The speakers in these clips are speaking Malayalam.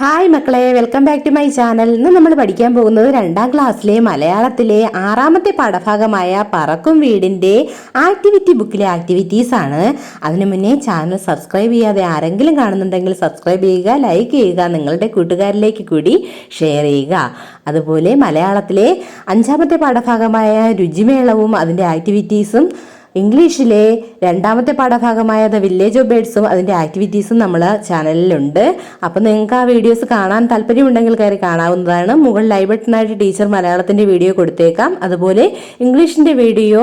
ഹായ് മക്കളെ. Welcome back to my channel ഇന്ന് നമ്മൾ പഠിക്കാൻ പോകുന്നത് രണ്ടാം ക്ലാസ്സിലെ മലയാളത്തിലെ ആറാമത്തെ പാഠഭാഗമായ പറക്കും വീടിന്റെ ആക്ടിവിറ്റി ബുക്കിലെ ആക്ടിവിറ്റീസ് ആണ്. അതിനു മുന്നേ ചാനൽ സബ്സ്ക്രൈബ് ചെയ്യാതെ ആരെങ്കിലും കാണുന്നുണ്ടെങ്കിൽ സബ്സ്ക്രൈബ് ചെയ്യുക ലൈക്ക് ചെയ്യുക നിങ്ങളുടെ കൂട്ടുകാരിലേക്ക് കൂടി ഷെയർ ചെയ്യുക. അതുപോലെ മലയാളത്തിലെ അഞ്ചാമത്തെ പാഠഭാഗമായ രുചിമേളവും അതിന്റെ ആക്ടിവിറ്റീസും ഇംഗ്ലീഷിലെ രണ്ടാമത്തെ പാഠഭാഗമായ ദ വില്ലേജ് ഓഫ് ബേഡ്സും അതിന്റെ ആക്ടിവിറ്റീസും നമ്മൾ ചാനലിലുണ്ട്. അപ്പോൾ നിങ്ങൾക്ക് ആ വീഡിയോസ് കാണാൻ താല്പര്യമുണ്ടെങ്കിൽ കയറി കാണാവുന്നതാണ്. മുകളിൽ ലൈവ് ബട്ടണായിട്ട് ടീച്ചർ മലയാളത്തിന്റെ വീഡിയോ കൊടുത്തേക്കാം. അതുപോലെ ഇംഗ്ലീഷിന്റെ വീഡിയോ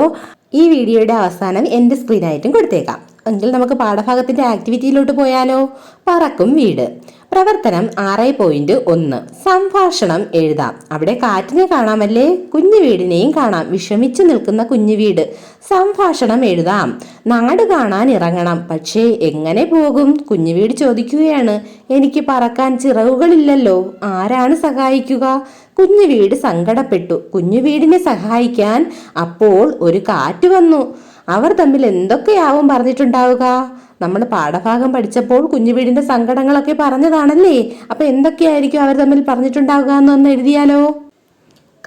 ഈ വീഡിയോയുടെ അവസാനം എന്റെ സ്ക്രീനായിട്ടും കൊടുത്തേക്കാം. എങ്കിൽ നമുക്ക് പാഠഭാഗത്തിന്റെ ആക്ടിവിറ്റിയിലോട്ട് പോയാലോ? പറക്കും വീട്. പ്രവർത്തനം ആറ് പോയിന്റ് ഒന്ന്. സംഭാഷണം എഴുതാം. അവിടെ കാറ്റിനെ കാണാമല്ലേ? കുഞ്ഞു വീടിനെയും കാണാം. വിഷമിച്ചു നിൽക്കുന്ന കുഞ്ഞു വീട്. സംഭാഷണം എഴുതാം. നാട് കാണാൻ ഇറങ്ങണം. പക്ഷേ എങ്ങനെ പോകും? കുഞ്ഞു വീട് ചോദിക്കുകയാണ്. എനിക്ക് പറക്കാൻ ചിറകുകളില്ലല്ലോ. ആരാണ് സഹായിക്കുക? കുഞ്ഞു വീട് സങ്കടപ്പെട്ടു. കുഞ്ഞു വീടിനെ സഹായിക്കാൻ അപ്പോൾ ഒരു കാറ്റ് വന്നു. അവർ തമ്മിൽ എന്തൊക്കെയാവും പറഞ്ഞിട്ടുണ്ടാവുക? നമ്മൾ പാഠഭാഗം പഠിച്ചപ്പോൾ കുഞ്ഞു വീടിന്റെ സങ്കടങ്ങളൊക്കെ പറഞ്ഞതാണല്ലേ? അപ്പൊ എന്തൊക്കെയായിരിക്കും അവർ തമ്മിൽ പറഞ്ഞിട്ടുണ്ടാവുക എന്നൊന്ന് എഴുതിയാലോ?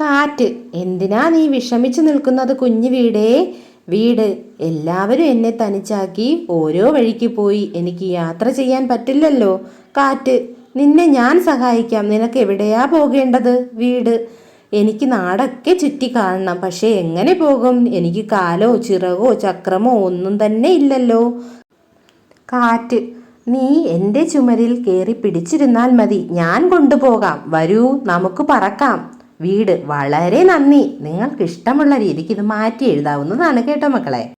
കാറ്റ്. എന്തിനാ നീ വിഷമിച്ചു നിൽക്കുന്നത് കുഞ്ഞു വീടേ? വീട് എല്ലാവരും എന്നെ തനിച്ചാക്കി ഓരോ വഴിക്ക് പോയി. എനിക്ക് യാത്ര ചെയ്യാൻ പറ്റില്ലല്ലോ. കാറ്റ്. നിന്നെ ഞാൻ സഹായിക്കാം. നിനക്ക് എവിടെയാ പോകേണ്ടത്? വീട്. എനിക്ക് നാടൊക്കെ ചുറ്റി കാണണം. പക്ഷേ എങ്ങനെ പോകും? എനിക്ക് കാലോ ചിറകോ ചക്രമോ ഒന്നും തന്നെ ഇല്ലല്ലോ. കാറ്റ്. നീ എന്റെ ചുമരിൽ കയറി പിടിച്ചിരുന്നാൽ മതി. ഞാൻ കൊണ്ടുപോകാം. വരൂ നമുക്ക് പറക്കാം. വീട് വളരെ നന്ദി. നിങ്ങൾക്ക് ഇഷ്ടമുള്ള രീതിക്ക് ഇത് മാറ്റി എഴുതാവുന്നതാണ് കേട്ടോ മക്കളെ.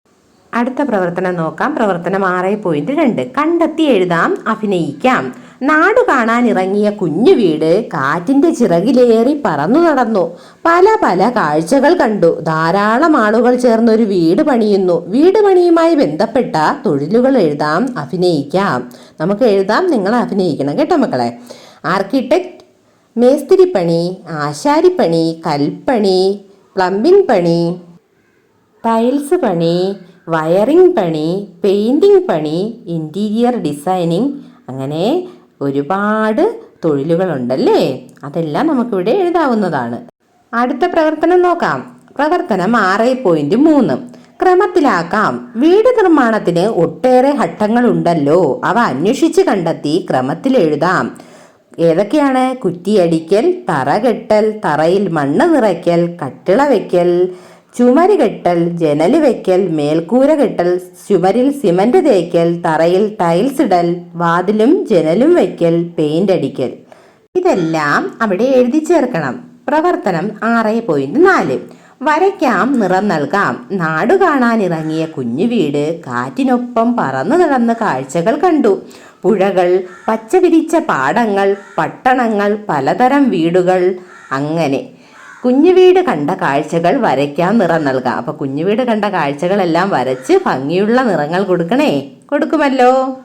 അടുത്ത പ്രവർത്തനം നോക്കാം. പ്രവർത്തനം ആറ് പോയിന്റ് രണ്ട്. കണ്ടെത്തി എഴുതാം. അഭിനയിക്കാം. നാടു കാണാനിറങ്ങിയ കുഞ്ഞു വീട് കാറ്റിന്റെ ചിറകിലേറി പറന്നു നടന്നു. പല പല കാഴ്ചകൾ കണ്ടു. ധാരാളം ആളുകൾ ചേർന്നൊരു വീട് പണിയുന്നു. വീട് പണിയുമായി ബന്ധപ്പെട്ട തൊഴിലുകൾ എഴുതാം അഭിനയിക്കാം. നമുക്ക് എഴുതാം നിങ്ങൾ അഭിനയിക്കണം കേട്ടോ മക്കളെ. ആർക്കിടെക്ട് മേസ്തിരിപ്പണി ആശാരിപ്പണി കൽപ്പണി പ്ലംബിംഗ് പണി ടൈൽസ് പണി വയറിംഗ് പണി പെയിന്റിംഗ് പണി ഇന്റീരിയർ ഡിസൈനിങ് അങ്ങനെ ഒരുപാട് തൊഴിലുകളുണ്ടല്ലേ? അതെല്ലാം നമുക്കിവിടെ എഴുതാവുന്നതാണ്. അടുത്ത പ്രവർത്തനം നോക്കാം. പ്രവർത്തനം ആറ് പോയിന്റ് മൂന്ന്. ക്രമത്തിലാക്കാം. വീട് നിർമ്മാണത്തിന് ഒട്ടേറെ ഘട്ടങ്ങളുണ്ടല്ലോ. അവ അന്വേഷിച്ച് കണ്ടെത്തി ക്രമത്തിൽ എഴുതാം. ഏതൊക്കെയാണ്? കുറ്റിയടിക്കൽ തറ കെട്ടൽ തറയിൽ മണ്ണ് നിറയ്ക്കൽ കട്ടിള വെക്കൽ ചുമര് കെട്ടൽ ജനൽ വെക്കൽ മേൽക്കൂര കെട്ടൽ ചുമരിൽ സിമന്റ് തേക്കൽ തറയിൽ ടൈൽസ് ഇടൽ വാതിലും ജനലും വെക്കൽ പെയിന്റ് അടിക്കൽ. ഇതെല്ലാം അവിടെ എഴുതി ചേർക്കണം. പ്രവർത്തനം ആറ് പോയിന്റ് നാല്. വരയ്ക്കാം നിറം നൽകാം. നാടു കാണാൻ ഇറങ്ങിയ കുഞ്ഞു വീട് കാറ്റിനൊപ്പം പറന്നു നടന്ന് കാഴ്ചകൾ കണ്ടു. പുഴകൾ പച്ചവിരിച്ച പാടങ്ങൾ പട്ടണങ്ങൾ പലതരം വീടുകൾ അങ്ങനെ. കുഞ്ഞു വീട് കണ്ട കാഴ്ചകൾ വരയ്ക്കാൻ നിറം നൽകാം. അപ്പൊ കുഞ്ഞു വീട് കണ്ട കാഴ്ചകളെല്ലാം വരച്ച് ഭംഗിയുള്ള നിറങ്ങൾ കൊടുക്കണേ. കൊടുക്കുമല്ലോ.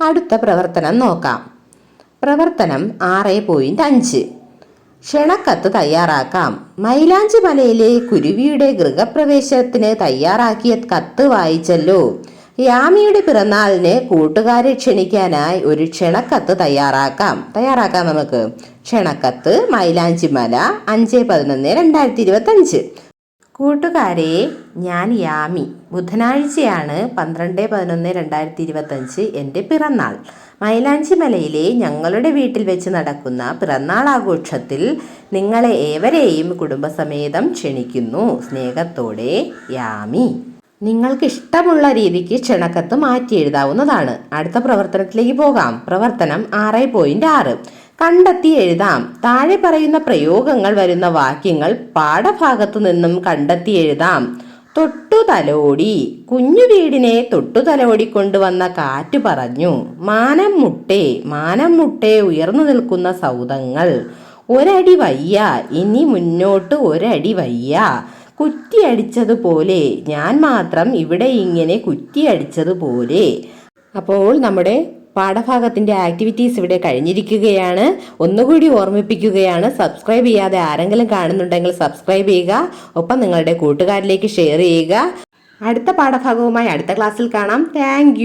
അടുത്ത പ്രവർത്തനം നോക്കാം. പ്രവർത്തനം ആറ് പോയിന്റ് അഞ്ച്. ക്ഷണക്കത്ത് തയ്യാറാക്കാം. മൈലാഞ്ചി മലയിലെ കുരുവിയുടെ ഗൃഹപ്രവേശത്തിന് തയ്യാറാക്കിയ കത്ത് വായിച്ചല്ലോ. യാമിയുടെ പിറന്നാളിന് കൂട്ടുകാരെ ക്ഷണിക്കാനായി ഒരു ക്ഷണക്കത്ത് തയ്യാറാക്കാം. തയ്യാറാക്കാം നമുക്ക്. ക്ഷണക്കത്ത് മൈലാഞ്ചിമല അഞ്ച് പതിനൊന്ന് രണ്ടായിരത്തി ഇരുപത്തി അഞ്ച് കൂട്ടുകാരെ ഞാൻ യാമി. ബുധനാഴ്ചയാണ് പന്ത്രണ്ട് പതിനൊന്ന് രണ്ടായിരത്തി ഇരുപത്തഞ്ച് എന്റെ പിറന്നാൾ. മൈലാഞ്ചിമലയിലെ ഞങ്ങളുടെ വീട്ടിൽ വെച്ച് നടക്കുന്ന പിറന്നാൾ ആഘോഷത്തിൽ നിങ്ങളെ ഏവരെയും കുടുംബസമേതം ക്ഷണിക്കുന്നു. സ്നേഹത്തോടെ യാമി. നിങ്ങൾക്ക് ഇഷ്ടമുള്ള രീതിക്ക് ക്ഷണക്കത്ത് മാറ്റി എഴുതാവുന്നതാണ്. അടുത്ത പ്രവർത്തനത്തിലേക്ക് പോകാം. പ്രവർത്തനം ആറ് പോയിന്റ് ആറ്. കണ്ടെത്തി എഴുതാം. താഴെ പറയുന്ന പ്രയോഗങ്ങൾ വരുന്ന വാക്യങ്ങൾ പാഠഭാഗത്തു നിന്നും കണ്ടെത്തി എഴുതാം. തൊട്ടു തലോടി കുഞ്ഞു വീടിനെ തൊട്ടു തലോടി കൊണ്ടുവന്ന കാറ്റ് പറഞ്ഞു. മാനം മുട്ടേ. മാനം മുട്ടേ ഉയർന്നു നിൽക്കുന്ന സൗദങ്ങൾ. ഒരടി വയ്യ. ഇനി മുന്നോട്ട് ഒരടി വയ്യ. കുറ്റിയടിച്ചതുപോലെ ഞാൻ മാത്രം ഇവിടെ ഇങ്ങനെ കുറ്റിയടിച്ചതുപോലെ അപ്പോൾ നമ്മുടെ പാഠഭാഗത്തിന്റെ ആക്ടിവിറ്റീസ് ഇവിടെ കഴിഞ്ഞിരിക്കുകയാണ്. ഒന്നുകൂടി ഓർമ്മിപ്പിക്കുകയാണ് സബ്സ്ക്രൈബ് ചെയ്യാതെ ആരെങ്കിലും കാണുന്നുണ്ടെങ്കിൽ സബ്സ്ക്രൈബ് ചെയ്യുക ഒപ്പം നിങ്ങളുടെ കൂട്ടുകാരിലേക്ക് ഷെയർ ചെയ്യുക. അടുത്ത പാഠഭാഗവുമായി അടുത്ത ക്ലാസ്സിൽ കാണാം. താങ്ക്